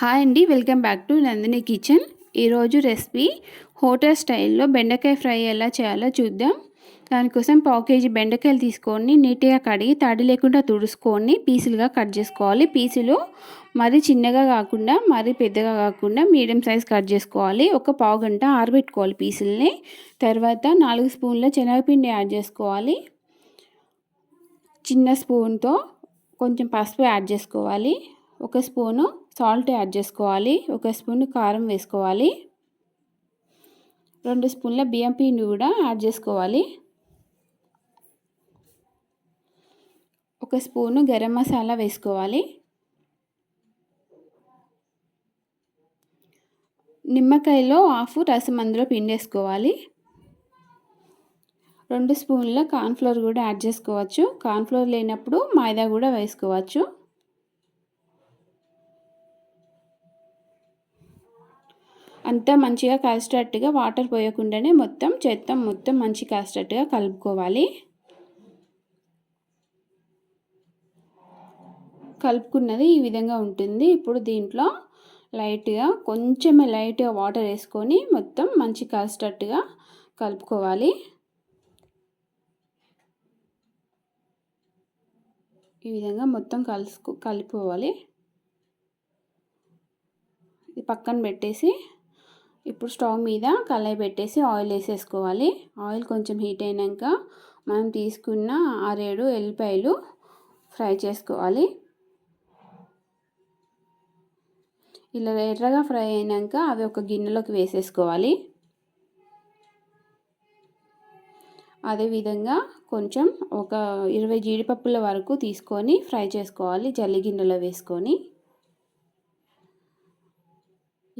Hi అండి welcome back to Nandini kitchen. ఈరోజు recipe hotel స్టైల్లో బెండకాయ ఫ్రై ఎలా చేయాలో చూద్దాం. దానికోసం పావు కేజీ బెండకాయలు తీసుకొని నీట్గా కడిగి తడి లేకుండా తుడుచుకొని పీసులుగా కట్ చేసుకోవాలి. పీసులు మరీ చిన్నగా కాకుండా మరీ పెద్దగా కాకుండా మీడియం సైజ్ కట్ చేసుకోవాలి. ఒక పావు గంట ఆరబెట్టుకోవాలి పీసుల్ని. తర్వాత నాలుగు స్పూన్ల శనగపిండి యాడ్ చేసుకోవాలి. చిన్న స్పూన్తో కొంచెం పసుపు యాడ్ చేసుకోవాలి. ఒక స్పూను సాల్ట్ యాడ్ చేసుకోవాలి ఒక స్పూన్ కారం వేసుకోవాలి రెండు స్పూన్ల బియ్యం పిండి కూడా యాడ్ చేసుకోవాలి. ఒక స్పూను గరం మసాలా వేసుకోవాలి. నిమ్మకాయలో హాఫ్ రసం అందులో పిండేసుకోవాలి. రెండు స్పూన్ల కార్న్ఫ్లోర్ కూడా యాడ్ చేసుకోవచ్చు. కార్న్ఫ్లోర్ లేనప్పుడు మైదా కూడా వేసుకోవచ్చు. అంతా మంచిగా కలిసేటట్టుగా వాటర్ పోయకుండానే మొత్తం చేత్తం మొత్తం మంచి కలిసేటట్టుగా కలుపుకోవాలి. కలుపుకున్నది ఈ విధంగా ఉంటుంది. ఇప్పుడు దీంట్లో లైట్గా కొంచెమే లైట్గా వాటర్ వేసుకొని మొత్తం మంచి కలిసేటట్టుగా కలుపుకోవాలి. ఈ విధంగా మొత్తం కలుసుకు కలిపోవాలి. ఇది పక్కన పెట్టేసి ఇప్పుడు స్టవ్ మీద కళాయి పెట్టేసి ఆయిల్ వేసేసుకోవాలి. ఆయిల్ కొంచెం హీట్ అయినాక మనం తీసుకున్న ఆరేడు ఎల్లిపాయలు ఫ్రై చేసుకోవాలి. ఇలా ఎర్రగా ఫ్రై అయినాక అవి ఒక గిన్నెలోకి వేసేసుకోవాలి. అదేవిధంగా కొంచెం ఒక ఇరవై జీడిపప్పుల వరకు తీసుకొని ఫ్రై చేసుకోవాలి జల్లి గిన్నెలో వేసుకొని.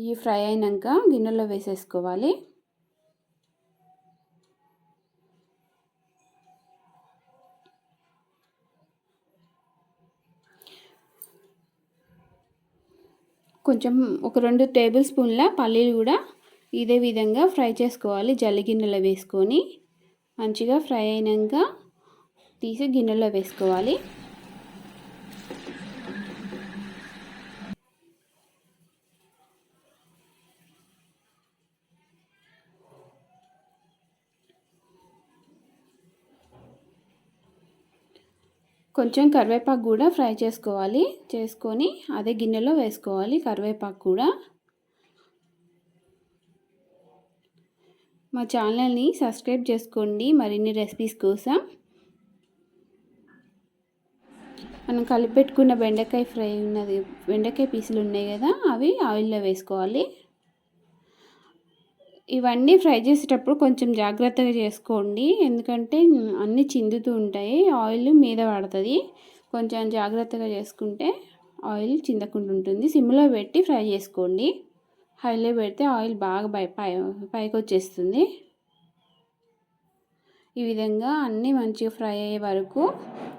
ఇవి ఫ్రై అయినాక గిన్నెలో వేసేసుకోవాలి. కొంచెం ఒక రెండు టేబుల్ స్పూన్ల పల్లీలు కూడా ఇదే విధంగా ఫ్రై చేసుకోవాలి. జల్లి గిన్నెలో వేసుకొని మంచిగా ఫ్రై అయినాక తీసి గిన్నెలో వేసుకోవాలి. కొంచెం కరివేపాకు కూడా ఫ్రై చేసుకోవాలి. చేసుకొని అదే గిన్నెలో వేసుకోవాలి కరివేపాకు కూడా. మా ఛానల్ని సబ్స్క్రైబ్ చేసుకోండి. మరిన్ని రెసిపీస్ కోసం మనం కలిపెట్టుకున్న బెండకాయ ఫ్రై ఉన్నది బెండకాయ పీసులు ఉన్నాయి కదా అవి ఆయిల్లో వేసుకోవాలి. ఇవన్నీ ఫ్రై చేసేటప్పుడు కొంచెం జాగ్రత్తగా చేసుకోండి. ఎందుకంటే అన్నీ చిందుతూ ఉంటాయి. ఆయిల్ మీద పడుతుంది. కొంచెం జాగ్రత్తగా చేసుకుంటే ఆయిల్ చిందకుండా ఉంటుంది. సిమ్లో పెట్టి ఫ్రై చేసుకోండి. హైలో పెడితే ఆయిల్ బాగా పై పై పైకి వచ్చేస్తుంది. ఈ విధంగా అన్నీ మంచిగా ఫ్రై అయ్యే వరకు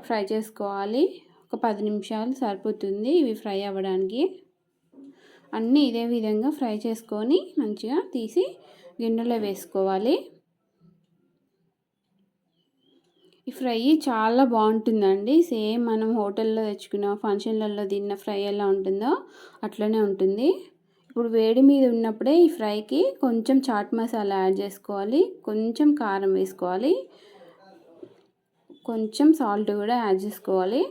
ఫ్రై చేసుకోవాలి. ఒక పది నిమిషాలు సరిపోతుంది ఇవి ఫ్రై అవ్వడానికి. అన్నీ ఇదే విధంగా ఫ్రై చేసుకొని మంచిగా తీసి గిన్నెలో వేసుకోవాలి. ఈ ఫ్రై చాలా బాగుంటుందండి. సేమ్ మనం హోటల్లో తెచ్చుకున్న ఫంక్షన్లలో తిన్న ఫ్రై ఎలా ఉంటుందో అట్లనే ఉంటుంది. ఇప్పుడు వేడి మీద ఉన్నప్పుడే ఈ ఫ్రైకి కొంచెం చాట్ మసాలా యాడ్ చేసుకోవాలి. కొంచెం కారం వేసుకోవాలి. కొంచెం సాల్ట్ కూడా యాడ్ చేసుకోవాలి.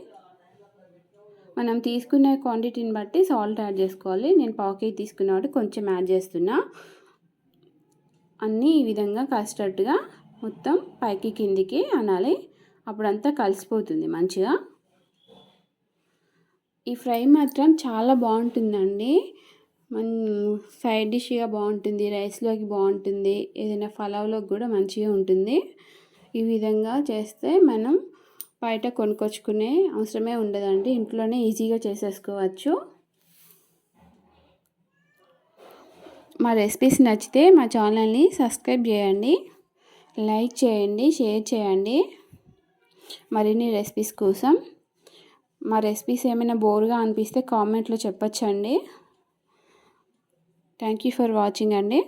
మనం తీసుకునే క్వాంటిటీని బట్టి సాల్ట్ యాడ్ చేసుకోవాలి. నేను పాకెట్ తీసుకున్న కాబట్టి కొంచెం యాడ్ చేస్తున్నా. అన్నీ ఈ విధంగా కలిసేటట్టుగా మొత్తం పైకి కిందికి అనాలి. అప్పుడంతా కలిసిపోతుంది మంచిగా. ఈ ఫ్రై మాత్రం చాలా బాగుంటుందండి. మన సైడ్ డిష్గా బాగుంటుంది రైస్లోకి బాగుంటుంది. ఏదైనా పలావ్లోకి కూడా మంచిగా ఉంటుంది. ఈ విధంగా చేస్తే మనం బయట కొనుక్కొచ్చుకునే అవసరమే ఉండదండి. ఇంట్లోనే ఈజీగా చేసేసుకోవచ్చు. మా రెసిపీస్ నచ్చితే మా ఛానల్ని సబ్స్క్రైబ్ చేయండి. లైక్ చేయండి షేర్ చేయండి. మరిన్ని రెసిపీస్ కోసం. మా రెసిపీస్ ఏమైనా బోర్గా అనిపిస్తే కామెంట్లో చెప్పచ్చండి. థ్యాంక్ యూ ఫర్ వాచింగ్ అండి.